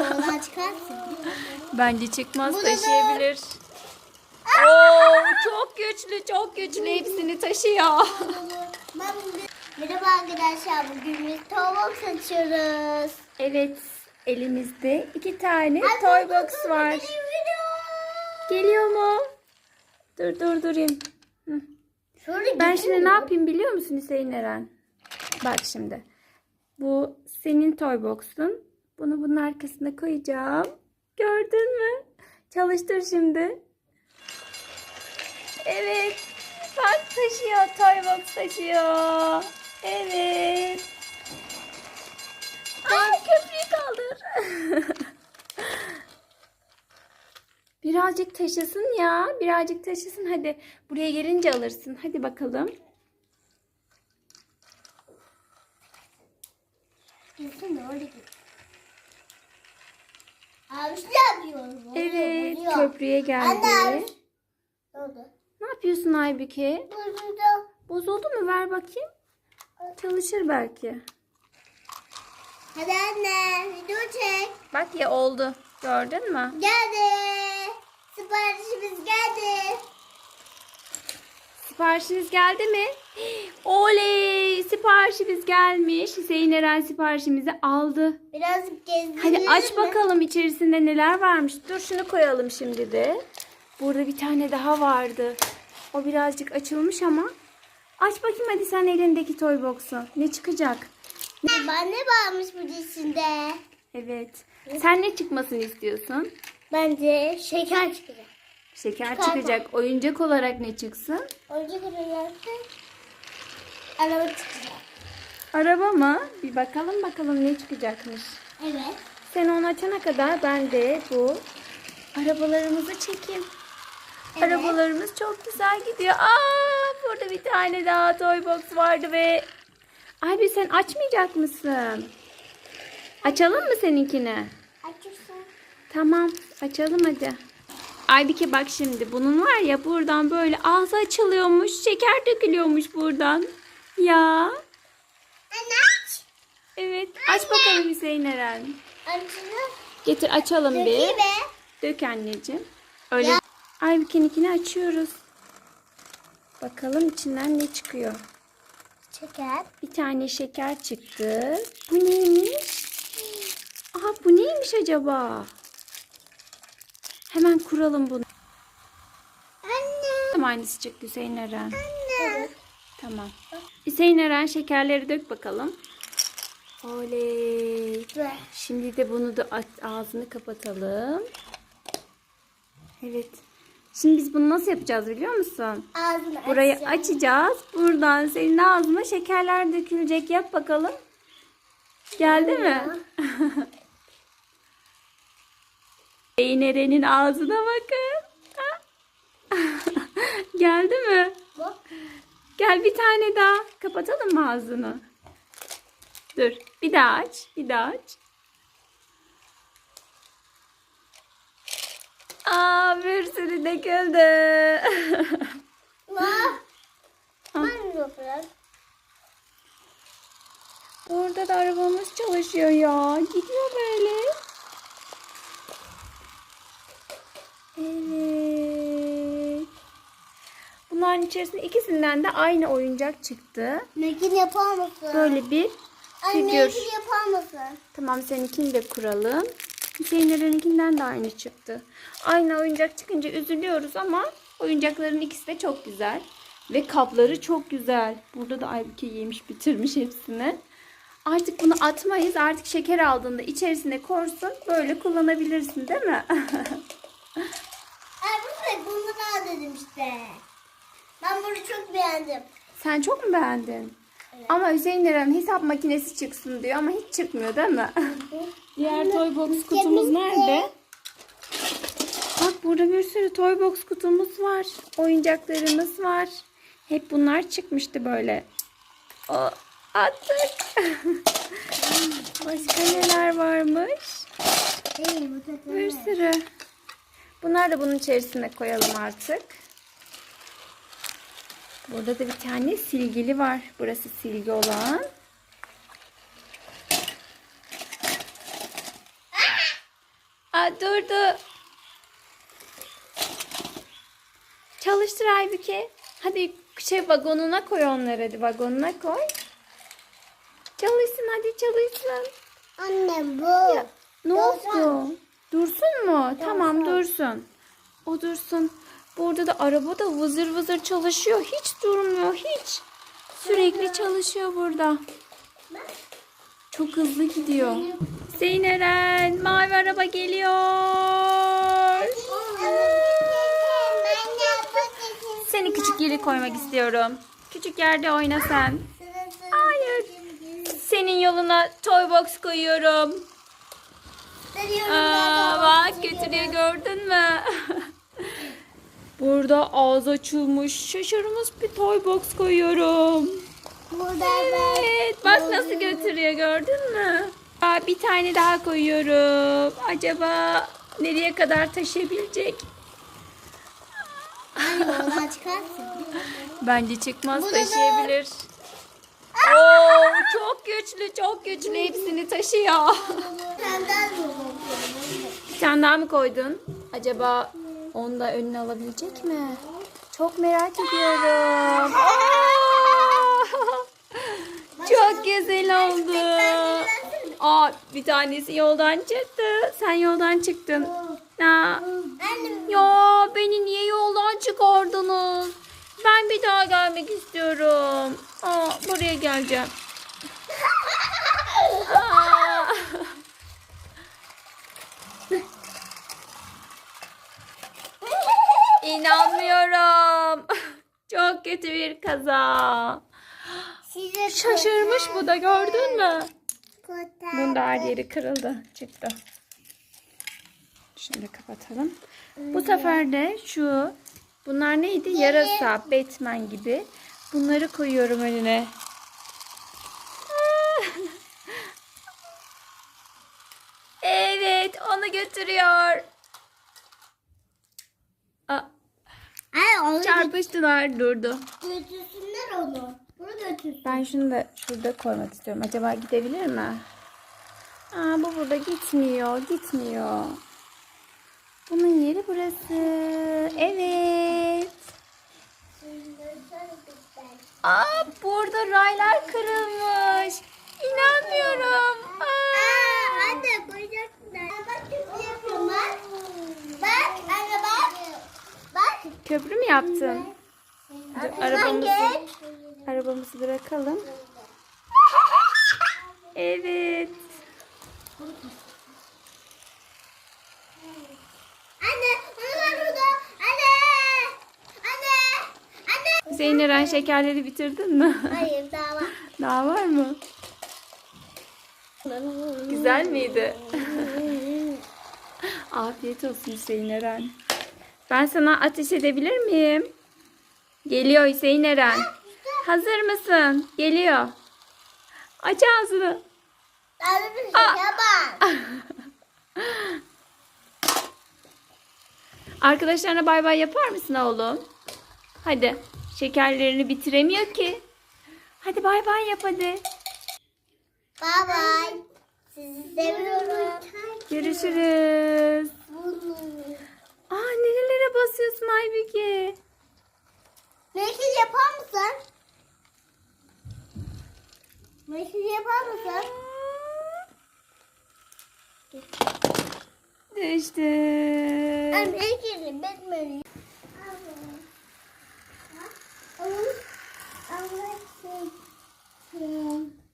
Oradan çıkarsın. Bence çıkmaz Bu da taşıyabilir. Oo, çok güçlü çok güçlü hepsini taşıyor. Merhaba arkadaşlar. Bugün biz tavuk satıyoruz. Evet elimizde iki tane toy box var. Geliyor mu? Dur dur durayım. Hı. Ben şimdi ne yapayım biliyor musun Hüseyin Eren? Bak şimdi. Bu senin toy box'un. Bunu bunun arkasına koyacağım. Gördün mü? Çalıştır şimdi. Evet. Bak taşıyor. Toy box taşıyor. Evet. Ay köprüyü kaldır. Birazcık taşısın ya. Birazcık taşısın. Hadi buraya gelince alırsın. Hadi bakalım. Gitsin de orada git. Abi ne? Evet, Oluyor. köprüye geldi. Anne. Ne oldu? Ne yapıyorsun Aybüke? Burada. Bozuldu mu? Ver bakayım. Çalışır belki. Hadi anne video çek. Bak ya oldu. Gördün mü? Geldi. Siparişimiz geldi. Siparişiniz geldi mi? Oley! Siparişimiz gelmiş. Hüseyin Eren siparişimizi aldı. Birazcık gezdirelim Hadi aç mi? bakalım içerisinde neler varmış. Dur şunu koyalım şimdi de. Burada bir tane daha vardı. O birazcık açılmış ama. Aç bakayım hadi sen elindeki toy box'u. Ne çıkacak? Ben ne varmış bu içinde? Evet. Sen ne çıkmasını istiyorsun? Bence şeker çıkacak. Şeker Çıkarma. çıkacak. Oyuncak olarak ne çıksın? Önce kırılarsın. Araba çıkacak. Araba mı? Bir bakalım bakalım ne çıkacakmış. Evet. Sen onu açana kadar ben de bu arabalarımızı çekeyim. Evet. Arabalarımız çok güzel gidiyor. Aa, burada bir tane daha toy box vardı ve Abi sen açmayacak mısın? Açalım mı seninkini? Açırsın. Tamam, açalım hadi. Aybike bak şimdi bunun var ya buradan böyle ağzı açılıyormuş, şeker dökülüyormuş buradan. Ya, Anne aç. evet. Aç bakalım Hüseyin Eren. Açını. Getir açalım bir. Mi? Dök anneciğim. Öyle. Ya. Aybike'ninkini açıyoruz. Bakalım içinden ne çıkıyor. Şeker. Bir tane şeker çıktı. Bu neymiş? Aha bu neymiş acaba? Hemen kuralım bunu. Anne. Tam aynısı çıktı Hüseyin Eren. Anne. Tamam. Hüseyin Eren şekerleri dök bakalım. Oley. Şimdi de bunu da ağzını kapatalım. Evet. Şimdi biz bunu nasıl yapacağız biliyor musun? Ağzını Burayı açacağım. açacağız. Buradan senin ağzına şekerler dökülecek. Yap bakalım. Geldi mi? Hüseyin Eren'in ağzına bakın. Geldi mi? Bak. Gel bir tane daha. Kapatalım mı ağzını? Dur. Bir daha aç. Bir daha aç. Aa bir sürü döküldü. Burada da arabamız çalışıyor ya. Gidiyor böyle. Evet. Bunların içerisinde ikisinden de aynı oyuncak çıktı. Mekin yapar mısın? Böyle bir figür. Mekin yapar mısın? Tamam seninkini de kuralım. Hüseyin Eren'inkinden de aynı çıktı. Aynı oyuncak çıkınca üzülüyoruz ama oyuncakların ikisi de çok güzel. Ve kapları çok güzel. Burada da Aybüke yemiş bitirmiş hepsini. Artık bunu atmayız. Artık şeker aldığında içerisine korsun. Böyle kullanabilirsin değil mi? Ay bu ne? Bunu da dedim işte. Ben bunu çok beğendim. Sen çok mu beğendin? Ama Hüseyin Eren hesap makinesi çıksın diyor ama hiç çıkmıyor değil mi? Diğer toy box kutumuz nerede? Bak burada bir sürü toy box kutumuz var. Oyuncaklarımız var. Hep bunlar çıkmıştı böyle. O attık. Başka neler varmış? Bir sürü. Bunlar da bunun içerisine koyalım artık. Burada da bir tane silgili var. Burası silgi olan. Aa durdu. Çalıştır Aybüke. Hadi şey vagonuna koy onları hadi vagonuna koy. Çalışsın hadi çalışsın. Annem bu. Ne oldu? Dursun mu? Tamam dursun. O dursun. Burada da araba da vızır vızır çalışıyor. Hiç durmuyor hiç. Sürekli çalışıyor burada. Çok hızlı gidiyor. Zeyneren mavi araba geliyor. Seni küçük yere koymak istiyorum. Küçük yerde oyna sen. Hayır. Senin yoluna toy box koyuyorum. Aa, bak götürüyor gördün mü? Burada ağız açılmış şaşırmış bir toy box koyuyorum. Burada Evet bak nasıl götürüyor gördün mü? Aa, bir tane daha koyuyorum. Acaba nereye kadar taşıyabilecek? Anne oradan çıkarsın. Bence çıkmaz Bu da taşıyabilir. Oo, çok güçlü çok güçlü hepsini taşıyor. Senden de Bir tane daha mı koydun? Acaba onu da önüne alabilecek mi? Çok merak ediyorum. Çok güzel oldu. Aa, bir tanesi yoldan çıktı. Sen yoldan çıktın. Annem ya beni niye yoldan çıkardınız? Ben bir daha gelmek istiyorum. Aa, buraya geleceğim. Aa. İnanmıyorum. Çok kötü bir kaza. size Şaşırmış bu da gördün mü? kurtar. Bunun da her yeri kırıldı. Çıktı. Şimdi kapatalım. Bu sefer de şu bunlar neydi? Yarasa, Batman gibi. Bunları koyuyorum önüne. Evet, onu götürüyor. Aa, Ay onu çarpıştılar, durdu. götürsünler onu. Bunu götürsün. Ben şunu da şurada koymak istiyorum. Acaba gidebilir mi? Aa, bu burada gitmiyor. Gitmiyor. Bunun yeri burası. Evet. Aa, burada raylar kırılmış. İnanmıyorum. Aa. Aa, anne koyacaksın. Bak şimdi yapıyorum bak. Bak anne bak. Bak. Köprü mü yaptın? Dur, arabamızı, arabamızı bırakalım. Evet. Zeyneren şekerleri bitirdin mi? Hayır daha var. Daha var mı? Güzel miydi? Afiyet olsun Hüseyin Eren. Ben sana ateş edebilir miyim? Geliyor Hüseyin Eren. Hazır mısın? Geliyor. Aç ağzını. Arkadaşlarına bay bay yapar mısın oğlum? Hadi. Şekerlerini bitiremiyor ki. Hadi bay bay yap hadi. Bye bye. Sizi seviyorum. Görüşürüz. Aa nerelere basıyorsun Aybüke? Mesaj yapar mısın? Mesaj yapar mısın? Düştü. Ben bekleyeyim. Beklemeliyim. Ama, ama, ama, şey- şey-